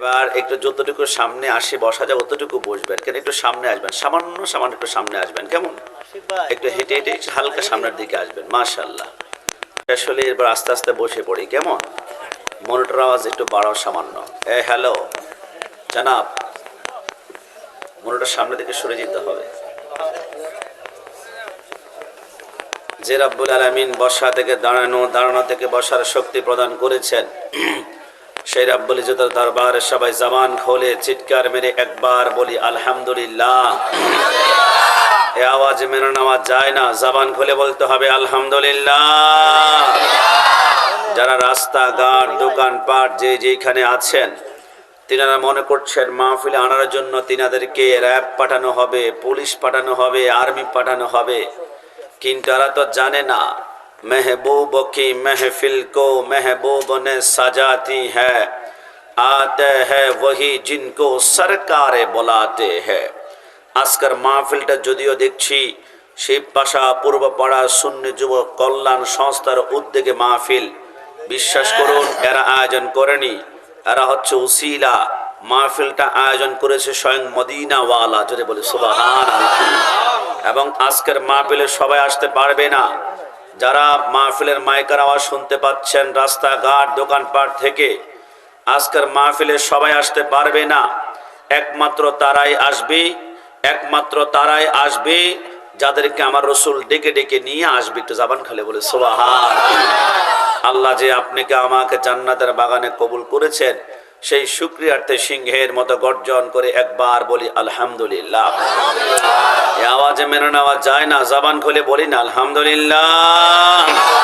এবার একটু যতটুকু সামনে আসে বসা যায় অতটুকু বসবেন। কেন একটু সামনে আসবেন? সামান্য সামান্য একটু সামনে আসবেন কেমন? একটু হেঁটে হেঁটে একটু হালকা সামনের দিকে আসবেন মাশাল্লাহ আসলে এবার আস্তে আস্তে বসে পড়ি কেমন? মনিটর আওয়াজ একটু বাড়াও সামান্য। এ হ্যালো। জানাব মনিটর সামনে দিকে সরে যেতে হবে। যে রাব্বুল আলামিন বসা থেকে দাঁড়ানো দাঁড়ানো থেকে বসার শক্তি প্রদান করেছেন। সেই রাব্বুল ইজ্জতের দরবারে সবাই জবান খোলে, চিৎকার মেরে একবার বলি, আলহামদুলিল্লাহ। এ আওয়াজ মেনে নেওয়া যায় না, জবান খুলে বলতে হবে, আলহামদুলিল্লাহ। যারা রাস্তাঘাট, দোকানপাট, যে যেখানে আছেন, তিনারা মনে করছেন মাহফিলে আনার জন্য তিনাদেরকে র্যাব পাঠানো হবে, পুলিশ পাঠানো হবে, আর্মি পাঠানো হবে। কিন্তু তারা তো জানে না महबूब की महफिल को महबूब ने सजाती है आते हैं वही जिनको सरकारे बुलाते हैं আজকের মাহফিলটা যদিও দেখছি শিবপাশা পূর্বপাড়া শূন্য যুব কল্যাণ সংস্থার উদ্যোগে মাহফিল বিশ্বাস করুন এরা আয়োজন করেনি এরা হচ্ছে উসিলা মাহফিলটা আয়োজন করেছে স্বয়ং মদিনাওয়ালা যদি বলে সুবাহান এবং আজকের মাহফিলে সবাই আসতে পারবে না যারা মাহফিলের মাইকার আওয়াজ শুনতে পাচ্ছেন, রাস্তাঘাট, দোকানপাট থেকে, আজকের মাহফিলে সবাই আসতে পারবে না। একমাত্র তারাই আসবে, একমাত্র তারাই আসবে, যাদেরকে আমার রসুল ডেকে ডেকে নিয়ে আসবে। একটু জাবান খালে বলে সোবাহান আল্লাহ যে আপনাকে আমাকে জান্নাতের বাগানে কবুল করেছেন সেই শুক্রিয়ার্থে সিংহের মতো গর্জন করে একবার বলি আলহামদুলিল্লাহ। আওয়াজে মেনে নেওয়া যায় না জবান খুলে বলি না আলহামদুলিল্লাহ।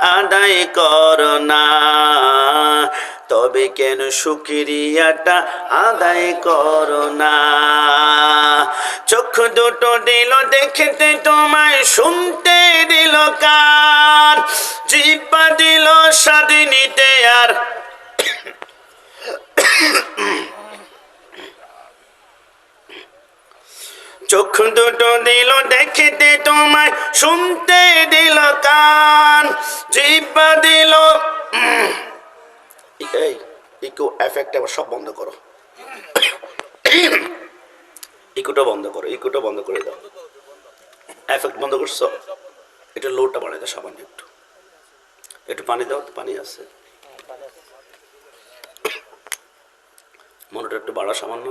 আদায় করো না। তবে কেন সুক্রিয়াটা আদায় করো না? চোখ দুটো দিল দেখতে তোমায়, শুনতে দিল কার? জিপা দিল স্বাধীনিতে আর চোখ দুটো দিল, দেখতে তোমায়, শুনতে দিল কান। জিপা দিল। এই ইকো এফেক্ট আবার সব বন্ধ করো। ইকোটা বন্ধ করো, ইকোটা বন্ধ করে দাও। এফেক্ট বন্ধ করছ? এটা লোটা বাড়াই দাও সামান্য একটু। একটু পানি দাও পানি আছে। মনোটা একটু বাড়া সামান্য।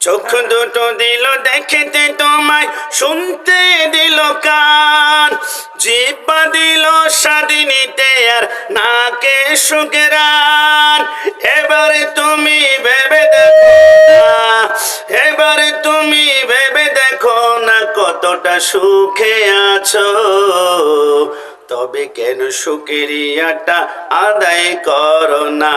চোখ দুটো দিল, দেখেতে তোমায়, শুনতে দিল কান। জিপা দিল স্বাধীনিতে আর নাকে সুগেরান। এবারে তুমি ভেবে দেখো এবারে তুমি ভেবে দেখো না কতটা সুখে আছো। তবে কেন সুক্রিয়াটা আদায় করো না?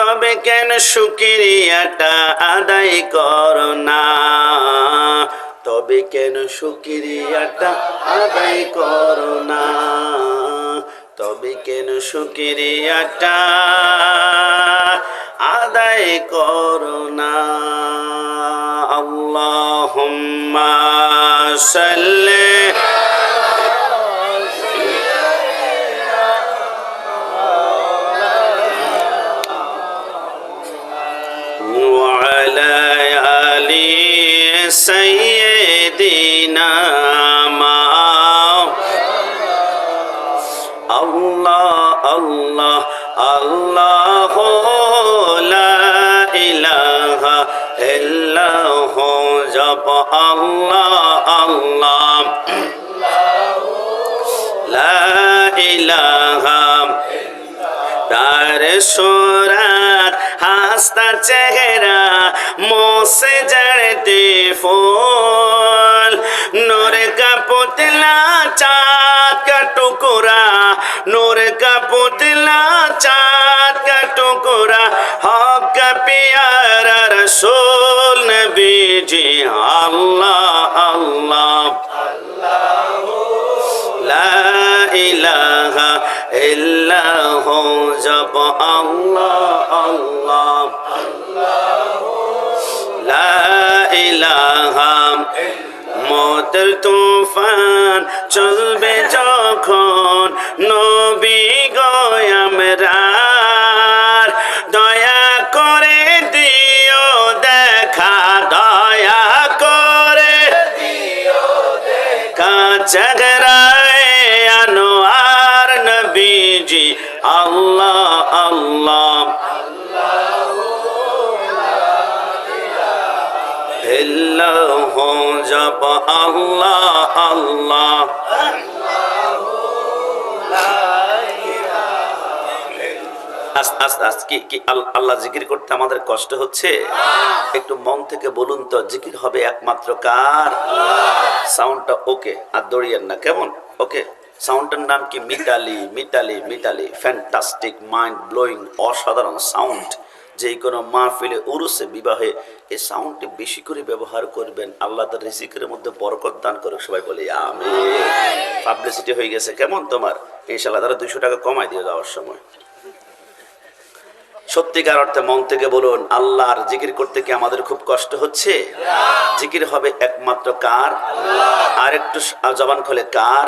তবে কেন সুক্রিয়াটা আদায় করো না? তবে কেন সুক্রিয়াটা আদায় করো না? তবে কেন সুক্রিয়াটা আদায় করো না? আল্লাহুম্মা সাল্লি سيدنا ما الله الله الله لا إله إلا هو جب الله الله لا إله دار سورة হাস্তার চেহারা, মোসে জড়তে ফোল। নূর কাপতলা চাঁদ কা টুকরা, নূর কা চাঁদ কা টুকরা, হক কা পিয়ারা রসুল নবীজি আল্লাহ আল্লাহ আল্লাহ। ইলাহা ইল্লাহ জপ আল্লাহ আল্লাহ। লা ইলাহা মতের তুফান চলবে যখন নবী ইল্লাহ জপ আল্লাহ আল্লাহ। কি কি, আল- আল্লাহ জিকির করতে আমাদের কষ্ট হচ্ছে? একটু মন থেকে বলুন তো, জিকির হবে একমাত্র কার? সাউন্ডটা ওকে, আর না, কেমন? ওকে, সাউন্ডটার নাম কি? Mitali Mitali Mitali. Fantastic mind blowing অসাধারণ সাউন্ড। যে কোনো মাহফিলে, উরুসে, বিবাহে এই সাউন্ডটি বেশি করে ব্যবহার করবেন। আল্লাহ তার রিসিকের মধ্যে বরকত দান করে সবাই বলে আমি পাবলিসিটি হয়ে গেছে। কেমন তোমার? ইনশাল্লাহ তারা দুইশো টাকা কমাই দিয়ে যাওয়ার সময়। সত্যিকার অর্থে মন থেকে বলুন, আল্লাহর জিকির করতে কি আমাদের খুব কষ্ট হচ্ছে? জিকির হবে একমাত্র কার? আর একটু জবান খোলে, কার?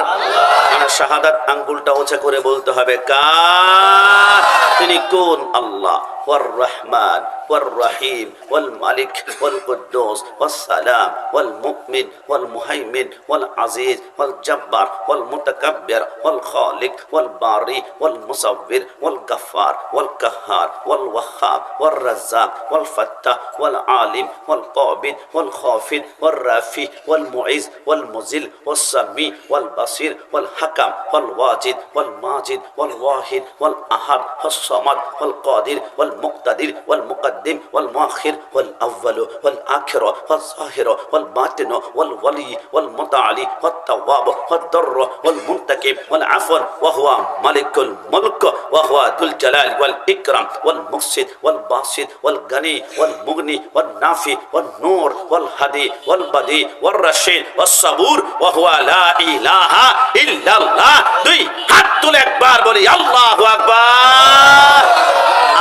মানে শাহাদাত আঙ্গুলটা ওচা করে বলতে হবে, কার? তিনি কোন? আল্লাহ। والرحمن والرحيم والملك والقدوس والسلام والمؤمن والمهيمن والعزيز والجبار والمتكبر والخالق والباري والمصور والغفار والقهار والوهاب والرزاق والفتاح والعالم والقابل والخافض والرافي والمعز والمذل والسميع والبصير والحكم والواجد والماجد والواحد والأحد والصمد والقادر ওয়াল মুক্তাদির ওয়াল মুকদ্দিম ওয়াল মুআখির ওয়াল আউয়াল ওয়াল আখির ওয়াল জাহির ওয়াল বাতিন ওয়াল ওয়ালি ওয়াল মুতাআলি ওয়াত তাওয়াব ওয়াদ দর ওয়াল মুনতাকিব ওয়াল আফর ওয়া হুয়া মালিকুল মুলক ওয়া হুয়া দুল জালাল ওয়াল ইকরাম ওয়াল মুকসিদ ওয়াল বাসিদ ওয়াল গনি ওয়াল মুগনি ওয়াল নাফি ওয়াল নূর ওয়াল হাদি ওয়াল বাদি ওয়াল রাশিদ ওয়াস সাবুর ওয়া হুয়া লা ইলাহা ইল্লাল্লাহ দুই হাত তুলে একবার বলি, আল্লাহু আকবার।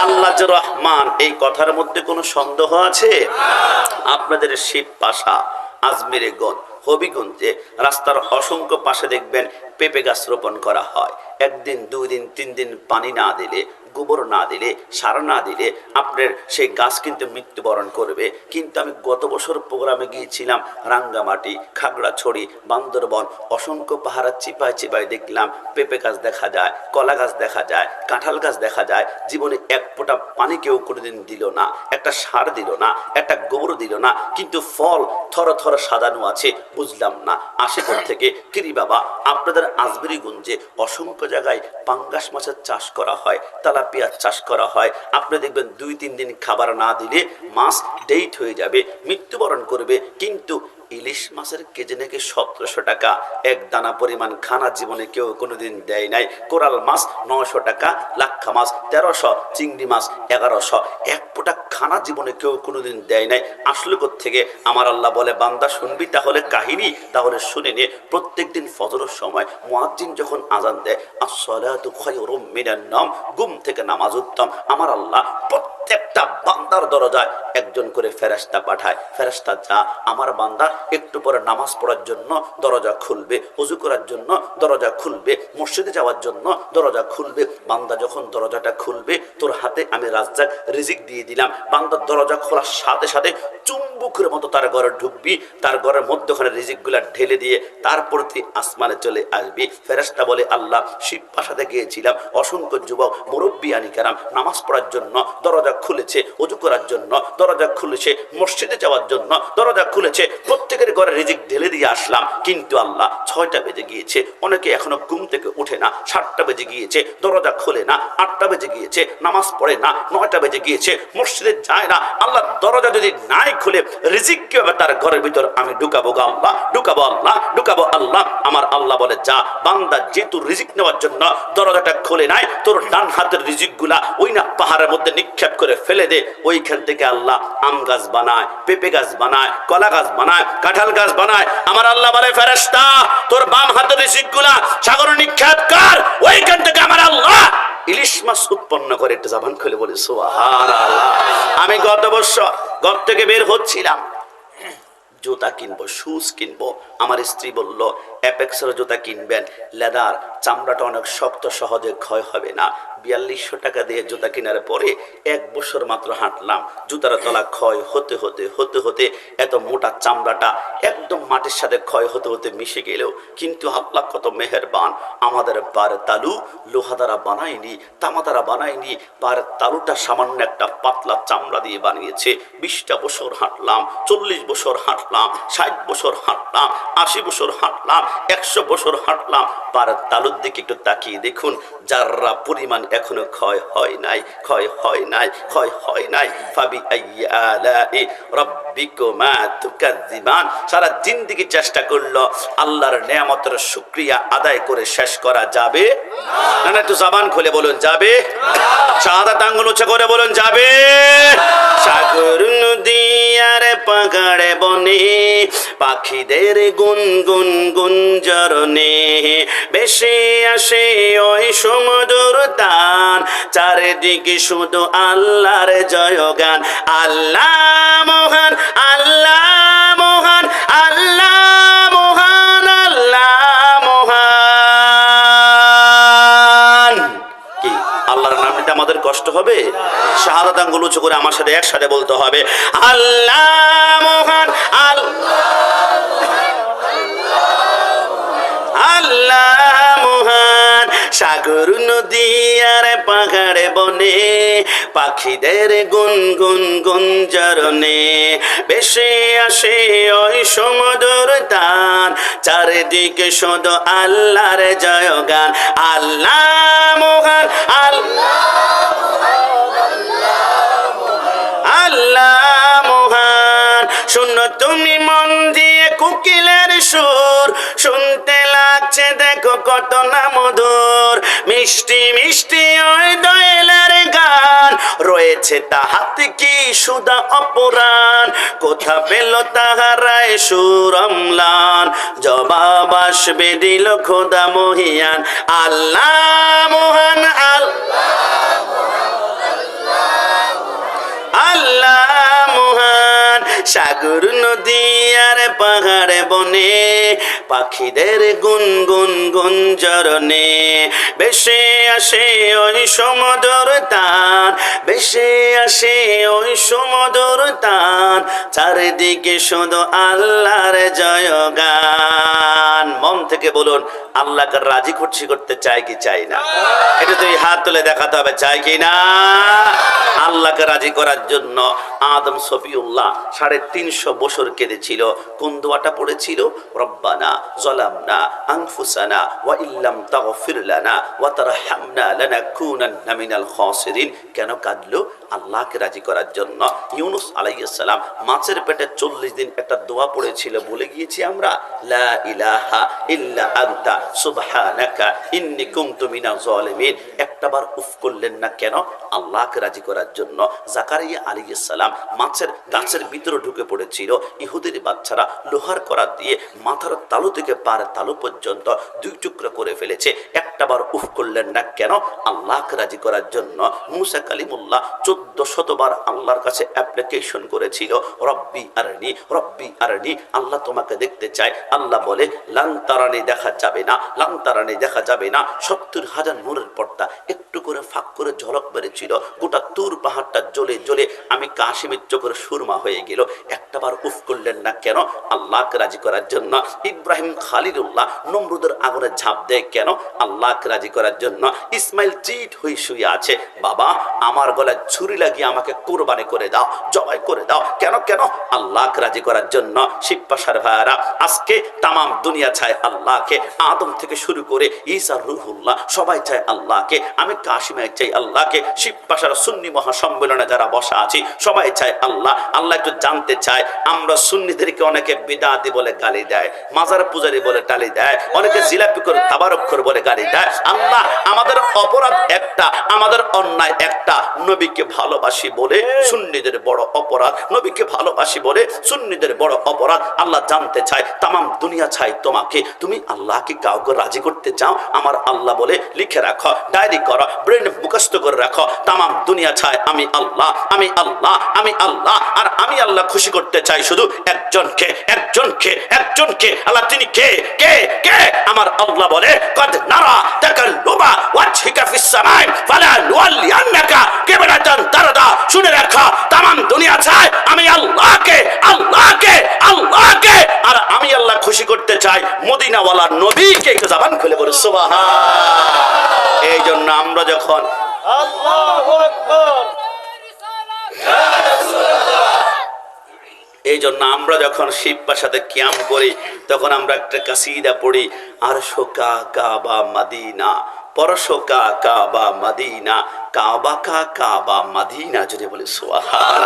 আল্লাহ রহমান, এই কথার মধ্যে কোনো সন্দেহ আছে? আপনাদের শীত পাশা, আজমিরে গঞ্জ হবিগঞ্জে রাস্তার অসংখ্য পাশে দেখবেন পেঁপে গাছ রোপণ করা হয়। একদিন, দুই দিন, তিন দিন পানি না দিলে গোবর না দিলে, সার না দিলে আপনার সেই গাছ কিন্তু মৃত্যুবরণ করবে। কিন্তু আমি গত বছর প্রোগ্রামে গিয়েছিলাম, রাঙ্গামাটি, খাগড়াছড়ি, বান্দরবন, অসংখ্য পাহাড়া চিপায় চিপায় দেখলাম, পেঁপে গাছ দেখা যায়, কলা গাছ দেখা যায়, কাঁঠাল গাছ দেখা যায়, জীবনে এক ফোঁটা পানি কেউ কোনোদিন দিল না, একটা সার দিল না, একটা গোবর দিল না, কিন্তু ফল থর থর সাজানো আছে, বুঝলাম না। আশেপাশ থেকে, কিরি বাবা, আপনাদের আজমেরিগঞ্জে অসংখ্য জায়গায় পাঙ্গাস মাছের চাষ করা হয় তালাপিয়া চাষ করা হয়। আপনি দেখবেন দুই, তিন দিন খাবার না দিলে মাছ ডেট হয়ে যাবে, মৃত্যুবরণ করবে। কিন্তু ইলিশ মাছের কেজি নাকি সতেরোশো টাকা? এক দানা পরিমাণ খানা জীবনে কেউ কোনোদিন দেয় নাই। কোরাল মাছ নশো টাকা, লাক্ষা মাছ তেরোশো, চিংড়ি মাছ এগারোশো। এক পোটা খানা জীবনে কেউ কোনোদিন দেয় নাই। আসলে থেকে আমার আল্লাহ বলে, বান্দা, শুনবি তাহলে কাহিনী? তাহলে শুনে নিয়ে প্রত্যেক দিন ফজরের সময় মুয়াজ্জিন যখন আজান দেয়, আসসালাতু খায়রুম মিনান নাম, ঘুম থেকে নামাজ উত্তম। আমার আল্লাহ প্রত্যেক প্রত্যেকটা বান্দার দরজায় একজন করে ফেরেস্তা পাঠায়। ফেরেস্তা যা, আমার বান্দা, একটু পরে নামাজ পড়ার জন্য দরজা খুলবে, উজু করার জন্য দরজা খুলবে, মসজিদে যাওয়ার জন্য দরজা খুলবে। বান্দা যখন দরজাটা খুলবে, তোর হাতে আমি রাজ্জাক রিজিক দিয়ে দিলাম। বান্দার দরজা খোলার সাথে সাথে চুম্বুকের মতো তার ঘরে ঢুকবি, তার ঘরের মধ্যখানে রিজিকগুলা ঢেলে দিয়ে তারপর তুই আসমানে চলে আসবি। ফেরেস্তা বলে, আল্লাহ, শিব পাশাতে গিয়েছিলাম, অসংখ্য যুবক, মুরব্বী আনিকারাম, নামাজ পড়ার জন্য দরজা খুলেছে উজু করার জন্য, দরজা খুলেছে মসজিদে যাওয়ার জন্য, দরজা খুলেছে, প্রত্যেকের ঘরে রিজিক ঢেলে দিয়ে আসলাম। কিন্তু আল্লাহ ছয়টা বেজে গিয়েছে, অনেকে এখনও ঘুম থেকে উঠে না, সাতটা বেজে গিয়েছে, দরজা খুলে না, আটটা বেজে গিয়েছে, নামাজ পড়ে না, নয়টা বেজে গিয়েছে, মসজিদে যায় না আল্লাহ দরজা যদি নাই খুলে, রিজিক কীভাবে তার ঘরের ভিতর আমি ঢুকাবো গো আল্লাহ? ঢুকাবো আল্লাহ? ঢুকাবো আল্লাহ? আমার আল্লাহ বলে, যা, বান্দা যেহেতু রিজিক নেওয়ার জন্য দরজাটা খুলে নাই, তোর ডান হাতের রিজিকগুলা ওই না পাহাড়ের মধ্যে নিক্ষেপ করে ফেলে দে। ওইখান থেকে আল্লাহ আম গাছ বানায়, পেঁপে গাছ বানায়, কলা গাছ বানায়, কাঁঠাল গাছ বানায়। আমার আল্লাহ বলে ফেরেস্তা তোর বাম হাতের রিজিকগুলা সাগরে নিক্ষেপ কর। ওইখান থেকে আমার আল্লাহ ইলিশ মাছ উৎপন্ন করে। একটু জাবান খুলে বলে আমি গত বছর ঘর থেকে বের হচ্ছিলাম। জুতা কিনবো শুজ কিনবো। আমার স্ত্রী বলল অ্যাপেক্সের জুতা কিনবেন। লেদার চামড়াটা অনেক শক্ত, সহজে ক্ষয় হবে না। বিয়াল্লিশশো টাকা দিয়ে জুতা কেনার পরে এক বছর মাত্র হাঁটলাম। জুতার তলা ক্ষয় হতে হতে হতে হতে এত মোটা চামড়াটা একদম মাটির সাথে ক্ষয় হতে হতে মিশে গেলেও কিন্তু আল্লাহ কত মেহেরবান। আমাদের বার তালু লোহা দ্বারা বানায়নি তামা দ্বারা বানায়নি বার তালুটা সামান্য একটা পাতলা চামড়া দিয়ে বানিয়েছে। বিশটা বছর হাঁটলাম, চল্লিশ বছর হাঁটলাম, ষাট বছর হাঁটলাম, আশি বছর হাঁটলাম, একশো বছর হাঁটলাম। পার তালুর দিকে একটু তাকিয়ে দেখুন, যাররা পরিমাণ এখনও ক্ষয় হয় নাই, ক্ষয় হয় নাই, ক্ষয় হয় নাই। ফাবি আইয়ালাই রব্বিকুমা তুকাজ্জিবান সারা জিন্দিগি চেষ্টা করল আল্লাহর নেয়ামতের শুকরিয়া আদায় করে শেষ করা যাবে? না না, একটু জবান খুলে বলুন, যাবে? শাহাদাত আঙ্গুল উঁচা করে বলুন, যাবে? সাগর নদী আর পাহাড়ে বনে পাখিদের গুন গুন গুঞ্জরনে বেশে আসে ওই সমুদ্র তান চারিদিকে শুধু আল্লাহর জয়গান। আল্লাহ মহান আল্লাহ মহান আল্লাহ মহান আল্লাহ মহান। কি? আল্লাহর নাম আমাদের কষ্ট হবে? শাহাদাত আঙ্গুল উঁচু করে আমার সাথে একসাথে বলতে হবে। আল্লাহ মহান, আল্লাহ সাগর নদী আর পাহাড়ে বনে, পাখিদের গুন গুন গুঞ্জরনে বেশে আসে ওই সমুদ্র তান চারিদিকে শুধু আল্লাহর জয়গান। আল্লাহ মহান, আল্লাহ আল্লাহ মহান। শুনো তুমি মন দিয়ে কুকিলের সুর, শুনতে লাগছে দেখো কত না মধুর। মিষ্টি মিষ্টি ওই দয়েলের গান। রয়েছে তাহাতে কি সুদা অপরাণ? কোথা পেল তাহারায় সুর অম্লান জবাব আসবে দিল খোদা মহিয়ান। আল্লাহ মহান আল্লাহ আল্লাহ মহান। সাগর নদী আর পাহাড়ে বনে, পাখিদের গুন গুন গুঞ্জরনে বেশে আসে ওই সমুদ্র তান বেশে আসে ওই সমুদ্র তান চারিদিকে শুধু আল্লাহর জয়গান। মন থেকে বলুন, আল্লাহকে রাজি খুশি করতে চাই কি চাই না? এটা তুই হাত তুলে দেখাতে হবে চাই কি না? আল্লাহকে রাজি করার জন্য আদম সফিউল্লাহ সাড়ে তিনশো বছর কেঁদেছিল। কোন দোয়াটা পড়েছিল? রব্বানা জলামনা আংফুসানা ওয়া ইল্লাম তাগফির লানা ওয়া তারহামনা লানাকুনান্না মিনাল খাসিরিন। কেন কাঁদলো? আল্লাহকে রাজি করার জন্য। ইউনুস আলাইহিস সালাম মাছের পেটে চল্লিশ দিন একটা দোয়া পড়েছিল। বলে গিয়েছি আমরা, লা ইলাহা ইল্লা সুবহানাকা ইন্নী কুনতু জালিমিন একটাবার উফ করলেন না কেন? আল্লাহকে রাজি করার জন্য জাকারিয়া আলাইহিস সালাম মাছের গাছের ভিতরে ঢুকে পড়েছিল। ইহুদের বাচ্চারা লোহার করাত দিয়ে মাথার তালু থেকে পার তালু পর্যন্ত দুই টুকরো করে ফেলেছে। একটা একটাবার উফ করলেন না কেন? আল্লাহকে রাজি করার জন্য মুসা কালিমুল্লাহ চোদ্দ শতবার আল্লাহর কাছে অ্যাপ্লিকেশন করেছিল, রব্বি আরনি রব্বি আরনি, আল্লাহ তোমাকে দেখতে চায়। আল্লাহ বলে লান্তারানি দেখা যাবে না লান্তারানি দেখা যাবে না। সত্তর হাজার নূরের পর্দা একটু করে ফাঁক করে ঝলক বেড়েছিল গোটা তুর পাহাড়টা জ্বলে জ্বলে আমি কাশিমের চোখের সুরমা হয়ে গেল। একটাবার উফ করলেন না কেন? আল্লাহকে রাজি করার জন্য। ইব্রাহিম খালিদুল্লাহ নমরুদের আগুনে ঝাঁপ দেয় কেন? আল্লাহকে রাজি করার জন্য। ইসমাইল চিট হয়ে শুয়ে আছে। বাবা, আমার গলায় ছুরি লাগিয়ে আমাকে কোরবানি করে দাও, জবাই করে দাও। কেন কেন? আল্লাহকে রাজি করার জন্য। শিবপাশার ভাইয়ারা, আজকে তামাম দুনিয়া চায় আল্লাহকে। আদম থেকে শুরু করে ঈসা রুহুল্লাহ, সবাই চায় আল্লাহকে। আমি কাশিমাই চাই আল্লাহকে। শিবপাশার সুন্নি মহাসম্মেলনে যারা বসা আছি, সবাই চায় আল্লাহ। আল্লাহ একটু জানতে চায়। আমরা সুন্নিদেরকে অনেকে বিদাতি বলে গালি দেয়, মাজার পূজারি বলে টালি দেয়, অনেকে জিলাপি করে তাবারক্ষর বলে গালি দেয়। আল্লাহ আমাদের অপরাধ একটা, আমাদের অন্যায় একটা, নবীকে ভালোবাসি বলে, সুন্নিদের বড় অপরাধ। নবীকে ভালোবাসি বলে, সুন্নিদের বড় অপরাধ। আল্লাহ জানতে চায়, তামাম দুনিয়া চাই তোমাকে। তুমি আল্লাহকে কাউকে রাজি করতে চাও? আমার আল্লাহ বলে, লিখে রাখো, ডায়েরি করো, ব্রেন মুখস্থ করে রাখো। তামাম দুনিয়া চায়, আমি আল্লাহ আমি আল্লাহ আমি আল্লাহ। আর আমি আল্লাহ খুশি করতে চাই শুধু একজনকে একজনকে একজনকে। আল্লাহ, তিনি কে? কে? কে? আমার আল্লাহ বলে, কদ নারা তাকাল্লুবা ওয়াজহিকা ফিস সামাই, ফালা নুওয়াল্লিয়ান্নাকা কিবলাতান তারদা শুনে রাখো তামাম দুনিয়া চায় আমি আল্লাহকে আল্লাহকে আল্লাহকে আর আমি আল্লাহ খুশি করতে চাই মদিনাওয়ালা নবীকে একটু জবান খুলে বলে সুবহান। এই জন্য আমরা যখন এই জন্য আমরা যখন শিব সাথে ক্যাম করি তখন আমরা একটা কাসিদা পড়ি আর শোকা কাবা মাদিনা। পরশোকা কাবা মাদিনা কাবা কা কাবা মাদিনা যদি বলি সোয়াহান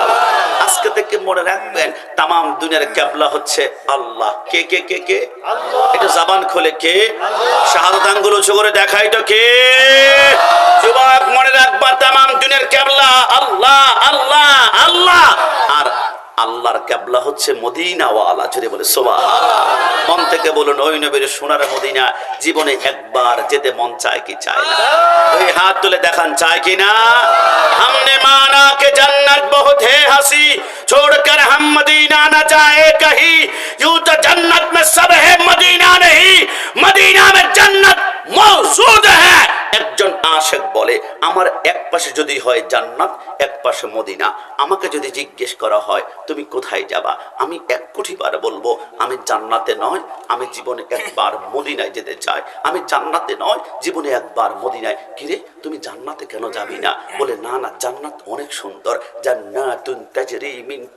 আজকে থেকে মনে রাখবেন তামাম দুনিয়ার ক্যাবলা হচ্ছে আল্লাহ। কে কে কে কে? এটা জাবান খোলে কে? শাহাদাত আঙ্গুল উঁচু করে দেখাই তো কে? যুবক মনে রাখবা তামাম দুনিয়ার ক্যাবলা আল্লাহ আল্লাহ আল্লাহ। আর আল্লাহর ক্যাবলা হচ্ছে মদিনাওয়ালা যদি বলে সোমা মন থেকে বলুন ওই নবীর সোনার মদিনা জীবনে একবার যেতে মন চায় কি চায় না ওই হাত তুলে দেখান চায় কি না हमने माना के जन्नत बहुत है हंसी छोड़कर हम मदीना न जाए कहीं यूं तो जन्नत में सब है मदीना नहीं मदीना में जन्नत मौजूद है একজন আশেক বলে, আমার এক পাশে যদি হয় জান্নাত, এক পাশে মদিনা। আমাকে যদি জিজ্ঞেস করা হয়, তুমি কোথায় যাবা? আমি এক কোটি বার বলব, আমি জান্নাতে নয়, আমি জীবনে একবার মদিনায় যেতে চাই। আমি জান্নাতে নয়, জীবনে একবার মদিনায়। কিরে তুমি জান্নাতে কেন যাবি না? বলে, না না, জান্নাত অনেক সুন্দর। জান্নাতুন তাজরি মিন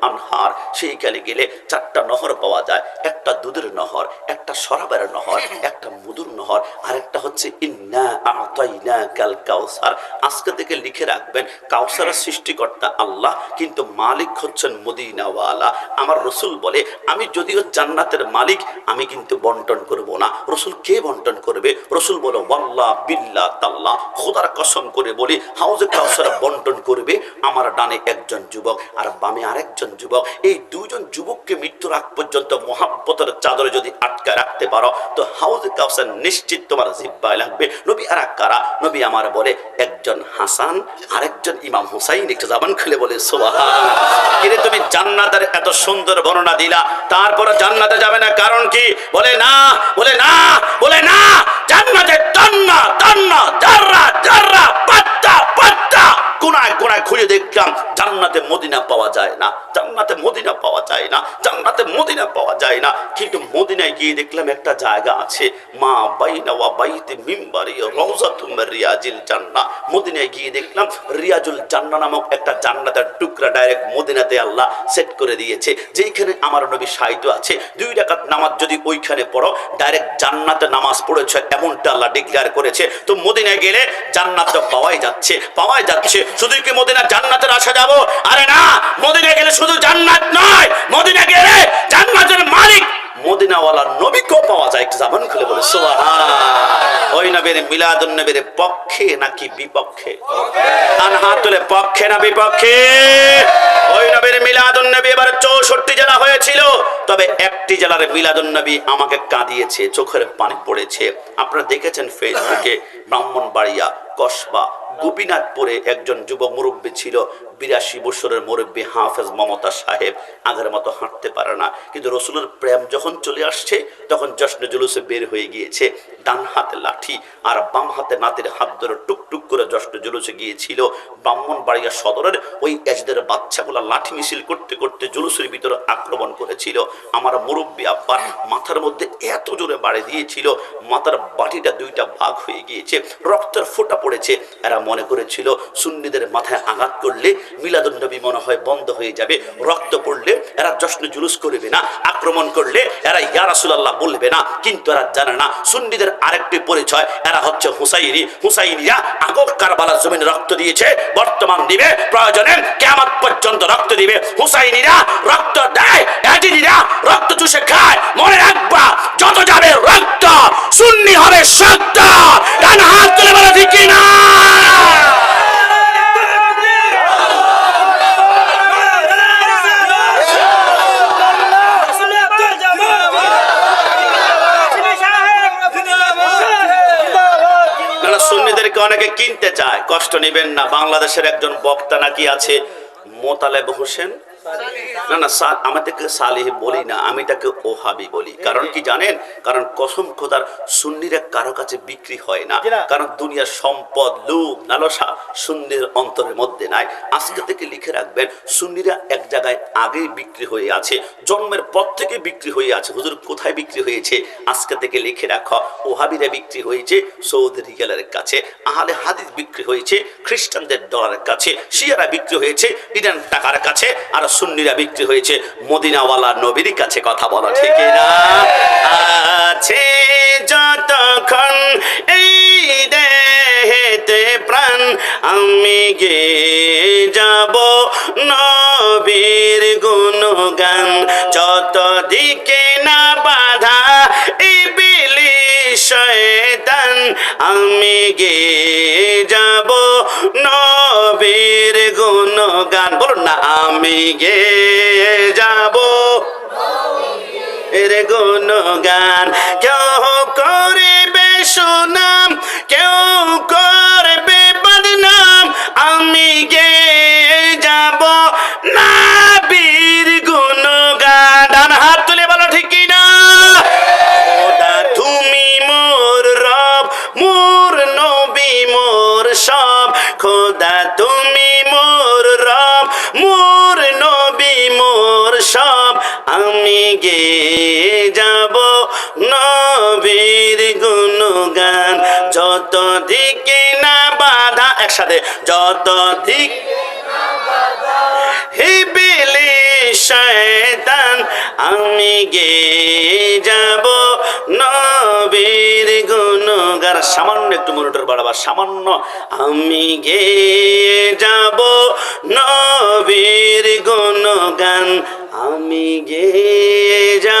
আনহার। সেইখানে গেলে চারটা নহর পাওয়া যায়। একটা দুধের নহর, একটা শরাবের নহর, একটা মধুর নহর আর একটা হচ্ছে, ইন্না আতাইনা কাল কাউসার। আজকে থেকে লিখে রাখবেন, কাউসারের সৃষ্টিকর্তা আল্লাহ, কিন্তু মালিক হচ্ছেন মদিনাওয়ালা। আমার রসুল বলে, আমি যদিও জান্নাতের মালিক, আমি কিন্তু বন্টন করব না। রসুল কে বন্টন করবে? রসুল বলো, ওয়াল্লাহ বিল্লাহ তাল্লাহ খোদার কসম করে বলি, হাউজে কাউসার বন্টন করবে আমার ডানে একজন যুবক আর বামে আরেকজন যুবক। এই দুজন যুবককে মৃত্যুর আগ পর্যন্ত মহাব্বতের চাদরে যদি আটকা রাখতে পারো, তো হাউজে কাউসার নিশ্চিত তোমার জিব্বায় লাগবে। নবী আর কারা? আমার বলে, একজন হাসান, আরেকজন ইমাম হুসাইন একটু জাবান খুলে বলে কিরে, তুমি জান্নাতের এত সুন্দর বর্ণনা দিলা তারপর জান্নাতে যাবে না, কারণ কি? বলে না বলে না বলে না, জান্নাতে তন্না তন্না জাররা জাররা কোনায় কোনায় খুঁজে দেখলাম, জান্নাতে মদিনা পাওয়া যায় না, জান্নাতে মদিনা পাওয়া যায় না, জান্নাতে মদিনা পাওয়া যায় না। কিন্তু মদিনায় গিয়ে দেখলাম একটা জায়গা আছে, মা বাইনা ওয়া বাইতে মিম্বারি রওজাতুম রিয়াজিল জান্না। মদিনায় গিয়ে দেখলাম রিয়াজুল জান্না নামক একটা জান্নাতের টুকরা ডাইরেক্ট মদিনাতে আল্লাহ সেট করে দিয়েছে, যেইখানে আমার নবী সাহিত্য আছে। দুই রাকাত নামাজ যদি ওইখানে পড়ো ডাইরেক্ট জান্নাতে নামাজ পড়েছে, এমনটা আল্লাহ ডিক্লেয়ার করেছে। তো মদিনায় গেলে জান্নাত পাওয়াই যাচ্ছে পাওয়াই যাচ্ছে। শুধু কি মদিনা জান্নাতের আসা যাব। আরে না, মদিনা গেলে শুধু জান্নাত নয়, মদিনা গেলে জান্নাতের মালিক মদিনাওয়ালা নবীকেও পাওয়া যায়, একটু জামান খুলে বলে ওই নবীর মিলাদুন নবীর পক্ষে নাকি বিপক্ষে? তুলে, পক্ষে না বিপক্ষে? ওই নবীর মিলাদুন নবী এবার চৌষট্টি জেলা হয়েছিল, তবে একটি জেলার মিলাদুন নবী আমাকে কাঁদিয়েছে, চোখের পানি পড়েছে। আপনারা দেখেছেন ফেসবুকে ব্রাহ্মণবাড়িয়া, কসবা গোপীনাথপুরে একজন যুবক মুরব্বী ছিল বিরাশি বছরের মুরব্বী হাফেজ মমতা সাহেব আগের মতো হাঁটতে পারে না। কিন্তু রসুলের প্রেম যখন চলে আসছে, তখন জশ্ন জুলুসে বের হয়ে গিয়েছে ডান হাতে লাঠি আর বাম হাতে নাতির হাত ধরে টুকটুক করে জশ্ন জুলুসে গিয়েছিল। ব্রাহ্মণবাড়িয়া সদরের ওই এজদের বাচ্চাগুলো লাঠি মিছিল করতে করতে জুলুসের ভিতরে আক্রমণ করেছিল। আমার মুরব্বী আব্বার মাথার মধ্যে এত জোরে বাড়ি দিয়েছিল, মাথার বাটিটা দুইটা ভাগ হয়ে গিয়েছে, রক্তের ফোঁটা পড়েছে। এরা মনে করেছিল সুন্নিদের মাথায় আঘাত করলে মিলাদুন নবী মনে হয় বন্ধ হয়ে যাবে। রক্ত পড়লে এরা জশ্ন জুলুস করবে না, আক্রমণ করলে এরা ইয়া রাসূলুল্লাহ বলবে না, কিন্তু এরা জানে না। সুন্নিদের আরেকটি পরিচয়, এরা হচ্ছে হুসাইনি। হুসাইনিয়া আগক কারবালার জমিন রক্ত দিয়েছে, বর্তমান দিবে প্রয়োজনে কেমন পর্যন্ত রক্ত দিবে। হুসাইনিরা রক্ত দেয়, এজিনিরা রক্ত চুষে খায়। মনে রাখবা, যত যাবে রক্ত, সুন্নি হবে সত্য। ডান হাত তুলে বলে, ঠিক না সুন্নিদেরকে অনেকে কিনতে চায়। কষ্ট নেবেন না। বাংলাদেশের একজন বক্তা নাকি আছে মোতালেব হোসেন? না না আমি তাকে সালিহ বলি না আমি তাকে ওহাবি বলি। কারণ কি জানেন? কারণ কসম খোদার সুন্নিরা কারও কাছে বিক্রি হয় না। না। কারণ দুনিয়ার সম্পদ লোভ লালসা সুন্নির অন্তরের মধ্যে নাই। আজকে থেকে লিখে রাখবেন সুন্নিরা এক জায়গায় আগেই বিক্রি হয়ে আছে জন্মের পর থেকে বিক্রি হয়ে আছে। হুজুর কোথায় বিক্রি হয়েছে? আজকে থেকে লিখে রাখো ওহাবিরা বিক্রি হয়েছে সৌদি রিয়ালের কাছে আহলে হাদিস বিক্রি হয়েছে খ্রিস্টানদের ডলারের কাছে শিয়ারা বিক্রি হয়েছে ইরান টাকার কাছে আর সুন্নিরা বিক্রি হয়েছে। মদিনাওয়ালা নবীর কাছে কথা বলা, ঠিক না? আছে যতক্ষণ এই দেহেতে প্রাণ, আমি গে যাব নবীর গুণগান। যত দিকে না বাধা এই বিলি শয়তান, আমি গে আমি গে যাব। এর গুণগান কেউ যাব নবীর গুণগান। যত দিকে না বাধা, একসাথে, যত দিক হিবিলি শয়তান, আমি গে যাব নবীর গুণগান। সামান্য একটু মনিটর বাড়াবা, সামান্য। আমি গে যাব নবীর গুণগান। আমি গে যা